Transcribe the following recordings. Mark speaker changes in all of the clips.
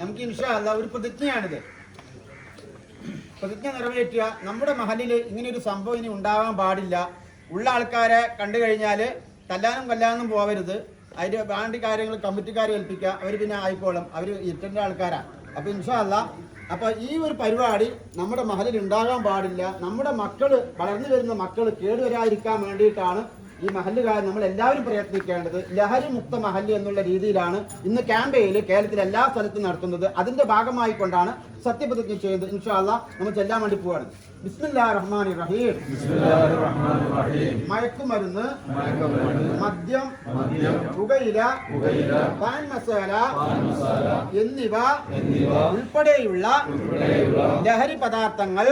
Speaker 1: നമുക്ക് ഇൻഷാല്ല ഒരു പ്രതിജ്ഞയാണിത്. പ്രതിജ്ഞ നിറവേറ്റുക. നമ്മുടെ മഹലിൽ ഇങ്ങനെ ഒരു സംഭവം ഇനി ഉണ്ടാവാൻ പാടില്ല. ഉള്ള ആൾക്കാരെ കണ്ടു കഴിഞ്ഞാൽ തല്ലാനും കൊല്ലാനും പോവരുത്. അതിന് വേണ്ടി കാര്യങ്ങൾ കമ്മിറ്റിക്കാരെ ഏൽപ്പിക്കുക. അവർ പിന്നെ ആയിക്കോളും. അവർ ഇരുട്ടേണ്ട ആൾക്കാരാണ് അപ്പോൾ ഇൻഷാല്ല അപ്പോൾ അപ്പൊ ഈ ഒരു പരിപാടി നമ്മുടെ മഹലിൽ ഉണ്ടാകാൻ പാടില്ല. നമ്മുടെ മക്കൾ വളർന്നു വരുന്ന മക്കൾ കേടുവരാതിരിക്കാൻ വേണ്ടിയിട്ടാണ് ഈ മഹല്ലുകാർ നമ്മൾ എല്ലാവരും പ്രയത്നിക്കേണ്ടത് ലഹരി മുക്ത മഹല്ല് എന്നുള്ള രീതിയിലാണ് ഇന്ന് ക്യാമ്പയിൽ കേരളത്തിലെ എല്ലാ സ്ഥലത്തും നടത്തുന്നത്. അതിന്റെ ഭാഗമായി കൊണ്ടാണ് സത്യപ്രതിജ്ഞ ചെയ്യുന്നത്. ഇൻഷാല്ല നമ്മൾ ചെല്ലാൻ വേണ്ടി പോവാണ്. മയക്കുമരുന്ന് മദ്യം പുകയില പാൻ മസാല എന്നിവ ഉൾപ്പെടെയുള്ള ലഹരി പദാർത്ഥങ്ങൾ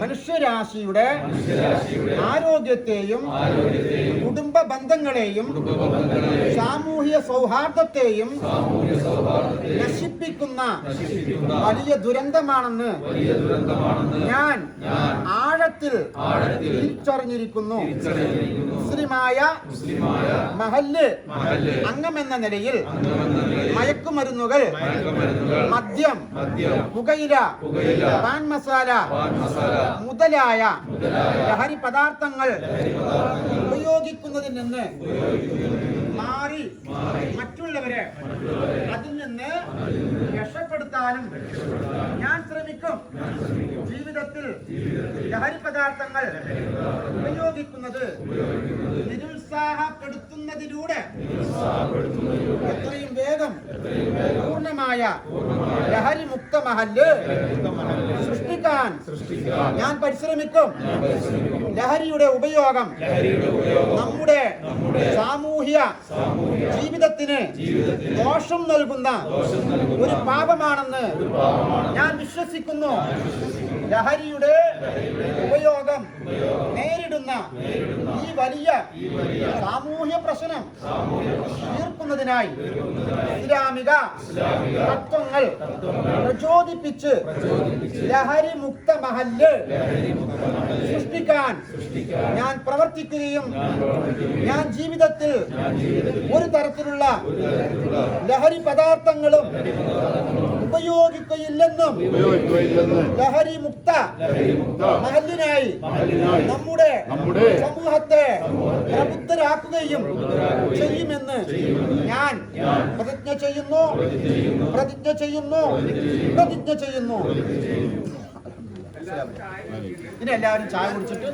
Speaker 1: മനുഷ്യരാശിയുടെ ആരോഗ്യത്തെയും കുടുംബ ബന്ധങ്ങളെയും സാമൂഹ്യ സൗഹാർദ്ദത്തെയും നശിപ്പിക്കുന്ന വലിയ ദുരന്തമാണെന്ന് ഞാൻ ആഴത്തിൽ തിരിച്ചറിഞ്ഞിരിക്കുന്നു. മുസ്ലിമായ മഹല്ല് അംഗമെന്ന നിലയിൽ മയക്കുമരുന്നുകൾ മദ്യം പുകയില പാൻ മസാല മുതലായ ലഹരി പദാർത്ഥങ്ങൾ ഉപയോഗിക്കുന്നതിൽ നിന്ന് രക്ഷപ്പെടുത്താനും ഞാൻ ശ്രമിക്കും. ജീവിതത്തിൽ ലഹരി പദാർത്ഥങ്ങൾ ഉപയോഗിക്കുന്നത് നിരുത്സാഹപ്പെടുത്തുന്നതിലൂടെ എത്രയും വേഗം പൂർണമായ ലഹരി മുക്ത മഹല്ല് സൃഷ്ടിക്കാൻ. ഞാൻ പരിശ്രമിക്കും. ലഹരിയുടെ ഉപയോഗം. നമ്മുടെ സാമൂഹ്യ ജീവിതത്തിന് ദോഷം നൽകുന്ന ഒരു പാപമാണെന്ന് ഞാൻ വിശ്വസിക്കുന്നു. ലഹരിയുടെ ഉപയോഗം നേരിടുന്ന ഈ വലിയ സാമൂഹ്യ പ്രശ്നം തീർക്കുന്നതിനായി ഇസ്ലാമിക തത്വങ്ങൾ പ്രചോദിപ്പിച്ച് ലഹരി മുക്ത മഹല്ല് സൃഷ്ടിക്കാൻ ഞാൻ പ്രവർത്തിക്കുകയും ഞാൻ ജീവിതത്തിൽ ഒരു തരത്തിലുള്ള ലഹരി പദാർത്ഥങ്ങളും ഉപയോഗിക്കുകയില്ലെന്നും ലഹരി മുക്ത മഹലിനായി നമ്മുടെ
Speaker 2: നമ്മുടെ
Speaker 1: സമൂഹത്തെ പ്രബുദ്ധരാക്കുകയും ചെയ്യുമെന്ന് ഞാൻ പ്രതിജ്ഞ ചെയ്യുന്നു. പ്രതിജ്ഞ ചെയ്യുന്നു. പ്രതിജ്ഞ ചെയ്യുന്നു. ഇനി എല്ലാവരും ചായ കുടിച്ചിട്ട്.